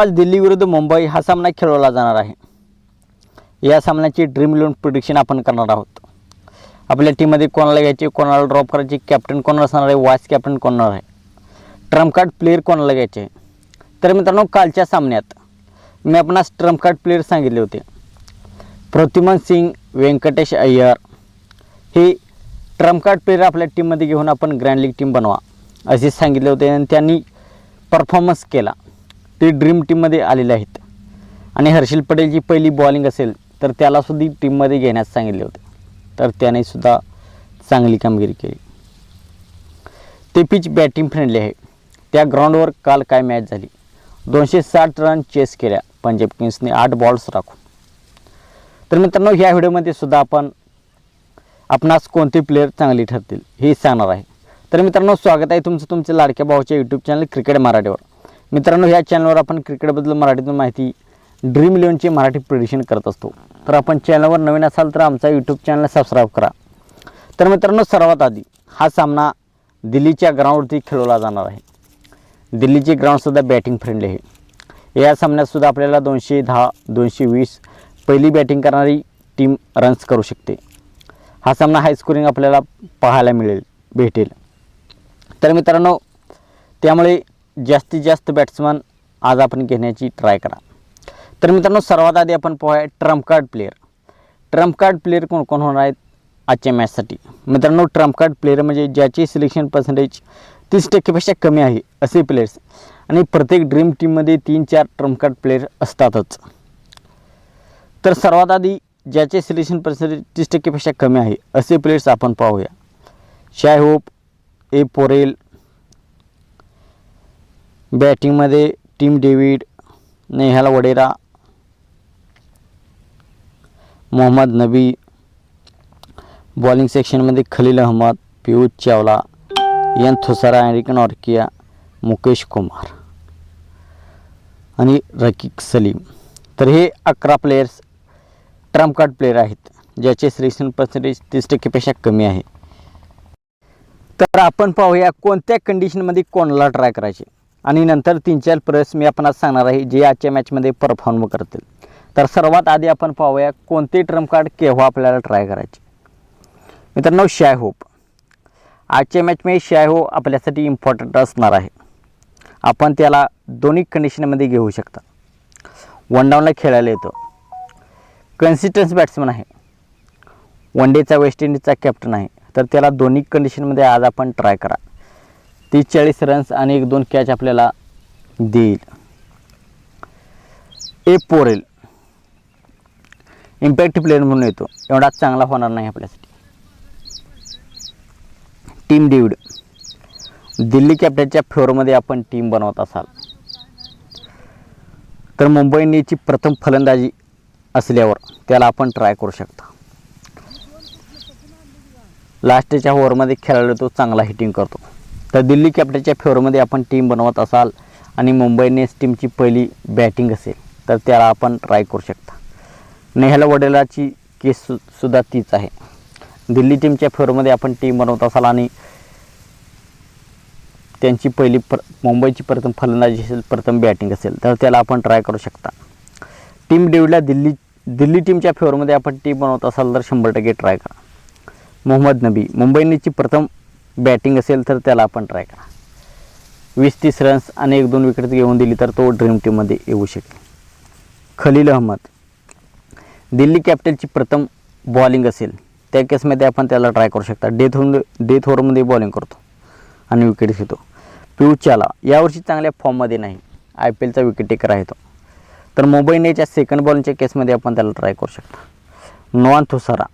आज दिल्ली विरुद्ध मुंबई हा सामना खेळवला जाणार आहे. या सामन्याची ड्रीम इलेवन प्रिडिक्शन आपण करणार आहोत. आपल्या टीममध्ये कोणाला घ्यायचे कोणाला ड्रॉप करायचे कॅप्टन कोणाला असणार आहे वाईस कॅप्टन कोणाला आहे? ट्रम्प कार्ड प्लेअर कोणाला घ्यायचे? तर मित्रांनो कालच्या सामन्यात मी आपणास ट्रम्प कार्ड प्लेअर सांगितले होते. प्रतिमन सिंग व्यंकटेश अय्यर हे ट्रम्प कार्ड प्लेअर आपल्या टीममध्ये घेऊन आपण ग्रँड लीग टीम बनवा असे सांगितले होते आणि त्यांनी परफॉर्मन्स केला. ते ड्रीम टीममध्ये आलेले आहेत. आणि हर्षिल पटेलची पहिली बॉलिंग असेल तर त्यालासुद्धा टीममध्ये घेण्यास सांगितले होते. तर त्याने सुद्धा चांगली कामगिरी केली. ते पिच बॅटिंग फ्रेंडली आहे. त्या ग्राउंडवर काल काय मॅच झाली? दोनशे साठ रन चेस केल्या पंजाब किंग्सने. आठ बॉल्स राखून. तर मित्रांनो ह्या व्हिडिओमध्ये सुद्धा आपण आपणास कोणते प्लेयर चांगले ठरतील हे सांगणार आहे. तर मित्रांनो स्वागत आहे तुमचं तुमच्या लाडक्या भाऊच्या यूट्यूब चॅनल क्रिकेट मराठीवर. मित्रांनो ह्या चॅनलवर आपण क्रिकेटबद्दल मराठीतून माहिती ड्रीम इलेवनची मराठी प्रिडिक्शन करत असतो. तर आपण चॅनलवर नवीन असाल तर आमचा यूट्यूब चॅनल सबस्क्राईब करा. तर मित्रांनो सर्वात आधी हा सामना दिल्लीच्या ग्राउंडवरती खेळवला जाणार आहे. दिल्लीचे ग्राउंडसुद्धा बॅटिंग फ्रेंडली आहे. या सामन्यातसुद्धा आपल्याला दोनशे दहा दोनशे वीस पहिली बॅटिंग करणारी टीम रन्स करू शकते. हा सामना हाय स्कोरिंग आपल्याला पाहायला मिळेल भेटेल. तर मित्रांनो त्यामुळे जास्तीत जास्त बॅट्समन आज आपण घेण्याची ट्राय करा. तर मित्रांनो सर्वात आधी आपण पाहूया trump card player trump card player कोण कोण होणार आहेत? आजच्या मॅचसाठी मित्रांनो ट्रम्प कार्ड प्लेअर म्हणजे ज्याची सिलेक्शन पर्सेंटेज तीस टक्केपेक्षा कमी आहे असे प्लेयर्स आणि प्रत्येक ड्रीम टीममध्ये तीन चार ट्रम्प कार्ड प्लेअर असतातच. तर सर्वात आधी ज्याचे सिलेक्शन पर्सेंटेज तीस टक्केपेक्षा कमी आहे असे प्लेयर्स आपण पाहूया. Shai Hope A Porel बॅटिंगमध्ये Tim David Nehal Wadhera Mohammad Nabi bowling सेक्शनमध्ये खलील अहमद पियुष चावला एन थुसारा एरिक नॉर्किया मुकेश कुमार आणि रकीक सलीम. तर हे अकरा प्लेयर्स ट्रम्प कार्ड प्लेयर आहेत ज्याचे सिलेक्शन पर्सेंटेज तीस टक्केपेक्षा कमी आहे. तर आपण पाहूया कोणत्या कंडिशनमध्ये कोणाला ट्राय करायचे. आणि नंतर तीन चार प्रेस मी आपणास सांगणार आहे जे आजच्या मॅचमध्ये परफॉर्म करतील. तर सर्वात आधी आपण पाहूया कोणते ट्रम्प कार्ड केव्हा आपल्याला ट्राय करायचे. मित्रांनो शाय होप आजच्या मॅचमध्ये शाय हो आपल्यासाठी इम्पॉर्टंट असणार आहे. आपण त्याला दोन्ही कंडिशनमध्ये घेऊ शकता. वन डाऊनला खेळायला येतो. कन्सिस्टन्स बॅट्समन आहे. वन डेचा वेस्ट इंडिजचा कॅप्टन आहे. तर त्याला दोन्ही कंडिशनमध्ये आज आपण ट्राय करा. तीस चाळीस रन्स आणि एक दोन कॅच आपल्याला देईल. ए पोरेल इम्पॅक्ट प्लेअर म्हणून येतो. एवढा चांगला होणार नाही आपल्यासाठी. टीम डेव्हिड दिल्ली कॅपिटलच्या फेवरमध्ये आपण टीम बनवत असाल. तर मुंबई इंडियनची प्रथम फलंदाजी असल्यावर त्याला आपण ट्राय करू शकता. लास्टच्या ओव्हरमध्ये खेळाडू तो चांगला हिटिंग करतो. तर दिल्ली कॅप्टनच्या फेवरमध्ये आपण टीम बनवत असाल आणि मुंबई इंडियन्स टीमची पहिली बॅटिंग असेल तर त्याला आपण ट्राय करू शकता. नेहल वडेलाची केस सु सुद्धा तीच आहे. दिल्ली टीमच्या फेवरमध्ये आपण टीम बनवत असाल आणि त्यांची पहिली प्र मुंबईची प्रथम फलंदाजी असेल प्रथम बॅटिंग असेल तर त्याला आपण ट्राय करू शकता. टीम डेव्हिडला दिल्ली दिल्ली टीमच्या फेवरमध्ये आपण टीम बनवत असाल तर शंभर टक्के ट्राय करा. मोहम्मद नबी मुंबईनीची प्रथम बॅटिंग असेल तर त्याला आपण ट्राय करा. वीस तीस रन्स आणि एक दोन विकेट घेऊन दिली तर तो ड्रीम टीममध्ये येऊ शकेल. खलील अहमद. दिल्ली कॅपिटलची प्रथम बॉलिंग असेल. त्या केसमध्ये आपण त्याला ट्राय करू शकता. डेथ होऊन डेथ ओव्हरमध्ये बॉलिंग करतो आणि विकेट घेतो. पियुष चाला. यावर्षी चांगल्या फॉर्ममध्ये नाही. आय पी एलचा विकेट टेकर आहे तो. तर मुंबई इंडियाच्या सेकंड बॉलिंगच्या केसमध्ये आपण त्याला ट्राय करू शकता. नॉन थुसारा.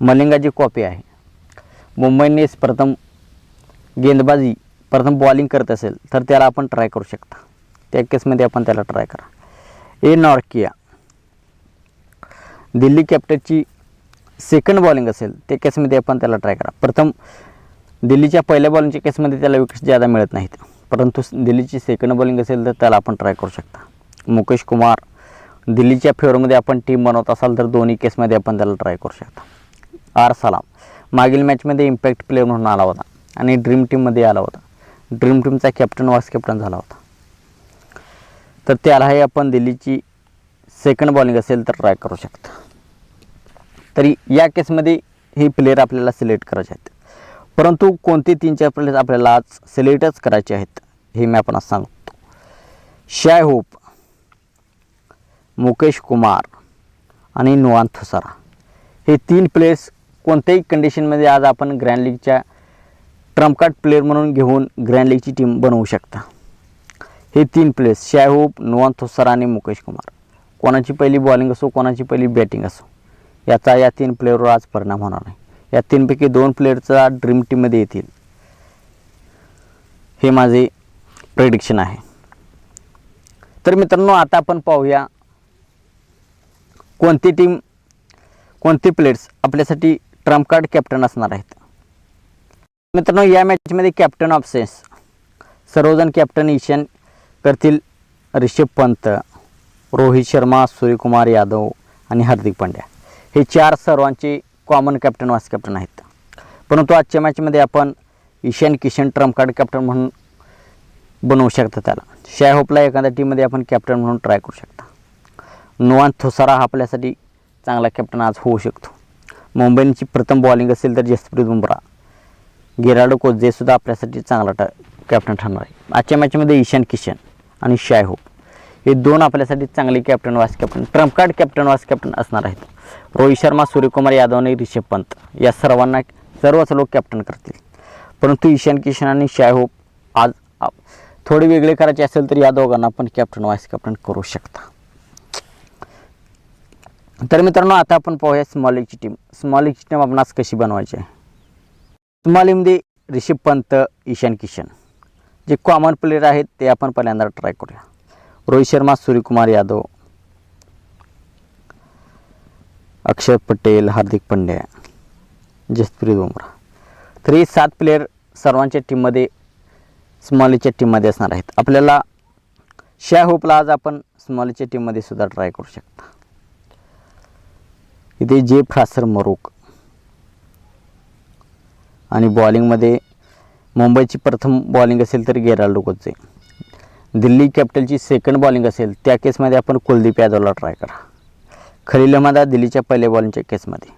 मलिंगाची कॉपी आहे. मुंबई इंडियन्स प्रथम गेंदबाजी प्रथम बॉलिंग करत असेल तर त्याला आपण ट्राय करू शकता. त्या केसमध्ये आपण त्याला ट्राय करा. A Nortje. दिल्ली कॅप्टनची सेकंड बॉलिंग असेल त्या केसमध्ये आपण त्याला ट्राय करा. प्रथम दिल्लीच्या पहिल्या बॉलिंगच्या केसमध्ये त्याला विकेट्स ज्यादा मिळत नाहीत. परंतु दिल्लीची सेकंड बॉलिंग असेल तर त्याला आपण ट्राय करू शकता. मुकेश कुमार दिल्लीच्या फेवरमध्ये आपण टीम बनवत असाल तर दोन्ही केसमध्ये आपण त्याला ट्राय करू शकता. आर सलाम. मागील मॅचमध्ये इम्पॅक्ट प्लेअर म्हणून आला होता. आणि ड्रीम टीममध्ये आला होता. ड्रीम टीमचा कॅप्टन वाईस कॅप्टन झाला होता. तर त्यालाही आपण दिल्लीची सेकंड बॉलिंग असेल तर ट्राय करू शकता. तरी या केसमध्ये हे प्लेयर आपल्याला सिलेक्ट करायचे आहेत. परंतु कोणते तीन चार प्लेयर्स आपल्याला आज सिलेक्टच करायचे आहेत हे मी आपण सांगतो. शाय होप मुकेश कुमार आणि नुआन थुसारा हे तीन प्लेयर्स कोणत्याही कंडिशनमध्ये आज आपण ग्रँड लीगच्या ट्रम्प कार्ड प्लेअर म्हणून घेऊन ग्रँड लीगची टीम बनवू शकता. हे तीन प्लेयर्स शायहूब नुवान थोसर आणि मुकेश कुमार. कोणाची पहिली बॉलिंग असो कोणाची पहिली बॅटिंग असो याचा या तीन प्लेअरवर आज परिणाम होणार नाही. या तीनपैकी दोन प्लेअरचा ड्रीम टीममध्ये येतील. हे माझे प्रेडिक्शन आहे. तर मित्रांनो आता आपण पाहूया कोणती टीम कोणते प्लेयर्स आपल्यासाठी ट्रम्प कार्ड कॅप्टन असणार आहेत. मित्रांनो या मॅचमध्ये कॅप्टन ऑफ सेन्स सर्वजण कॅप्टन ईशान करतील रिषभ पंत रोहित शर्मा सूर्यकुमार यादव आणि हार्दिक पांड्या. हे चार सर्वांचे कॉमन कॅप्टन वास कॅप्टन आहेत. परंतु आजच्या मॅचमध्ये आपण Ishan Kishan trump card captain म्हणून बनवू शकता त्याला. शाय होपला एखाद्या टीममध्ये आपण कॅप्टन म्हणून ट्राय करू शकता. नुवान थोसारा हा आपल्यासाठी चांगला कॅप्टन आज होऊ शकतो. मुंबईची प्रथम बॉलिंग असेल तर जसप्रीत बुमरा गेराडो कोजे सुद्धा आपल्यासाठी चांगला ट कॅप्टन ठरणार आहे. आजच्या मॅचमध्ये ईशान किशन आणि शाय होप. हे दोन आपल्यासाठी चांगले captain vice captain trump card captain vice captain असणार आहेत. रोहित शर्मा सूर्यकुमार यादव आणि रिषभ पंत या सर्वांना सर्वच लोक कॅप्टन करतील. परंतु ईशान किशन आणि शाय होप आज थोडे वेगळे करायचे असेल तर या दोघांना आपण कॅप्टन वाईस कॅप्टन करू शकता. तर मित्रांनो आता आपण पाहूया स्मॉल लीगची टीम स्मॉल लीगची टीम आपण आज कशी बनवायची आहे? स्मॉल लीगमध्ये रिषभ पंत ईशान किशन. जे कॉमन प्लेयर आहेत ते आपण पहिल्यांदा ट्राय करूया. रोहित शर्मा सूर्यकुमार यादव अक्षर पटेल हार्दिक पांड्या जसप्रीत बुमरा तर हे सात प्लेयर सर्वांच्या टीममध्ये स्मॉलीच्या टीममध्ये असणार आहेत. आपल्याला शॅ होपला आज आपण स्मॉलीच्या टीममध्ये सुद्धा ट्राय करू शकता. इथे जे फ्रासर मरोक. आणि बॉलिंगमध्ये मुंबईची प्रथम बॉलिंग असेल तर गेराल्डो कोचे दिल्ली कॅपिटलची सेकंड बॉलिंग असेल त्या केसमध्ये आपण कुलदीप यादवला ट्राय करा. खलील अहमदा दिल्लीच्या पहिल्या बॉलिंगच्या केसमध्ये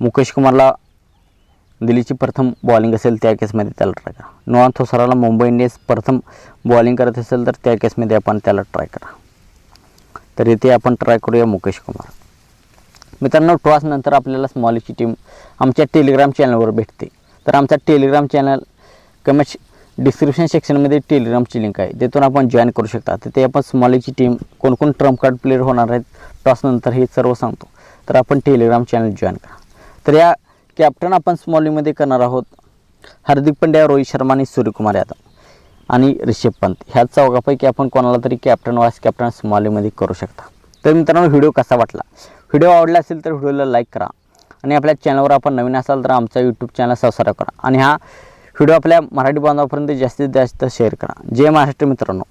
मुकेश कुमारला दिल्लीची प्रथम बॉलिंग असेल त्या केसमध्ये त्याला ट्राय करा. नोआन थोसराला मुंबई इंडियन्स प्रथम बॉलिंग करत असेल तर त्या केसमध्ये आपण त्याला ट्राय करा. तर इथे आपण ट्राय करूया मुकेश कुमार. मित्रांनो टॉसनंतर आपल्याला स्मॉलीची टीम आमच्या टेलिग्राम चॅनलवर भेटते. तर आमचा टेलिग्राम चॅनल कमेंट डिस्क्रिप्शन सेक्शनमध्ये टेलिग्रामची लिंक आहे. तिथून आपण जॉईन करू शकता. तिथे आपण स्मॉलीची टीम कोणकोण ट्रम्प कार्ड प्लेअर होणार आहेत टॉसनंतर हे सर्व सांगतो. तर आपण टेलिग्राम चॅनल जॉईन करा. तर या कॅप्टन आपण स्मॉलीमध्ये करणार आहोत हार्दिक पंड्या रोहित शर्मा आणि सूर्यकुमार यादव आणि रिषभ पंत. ह्या चौघापैकी आपण कोणाला तरी कॅप्टन वाईस कॅप्टन स्मॉलीमध्ये करू शकता. तर मित्रांनो व्हिडिओ कसा वाटला? व्हिडिओ आवडला असेल तर व्हिडिओला लाईक करा. आणि आपल्या चॅनलवर आपण नवीन असाल तर आमचा यूट्यूब चॅनल सबस्क्राईब करा. आणि हा व्हिडिओ आपल्या मराठी बांधवापर्यंत जास्तीत जास्त शेअर करा. जय महाराष्ट्र मित्रांनो.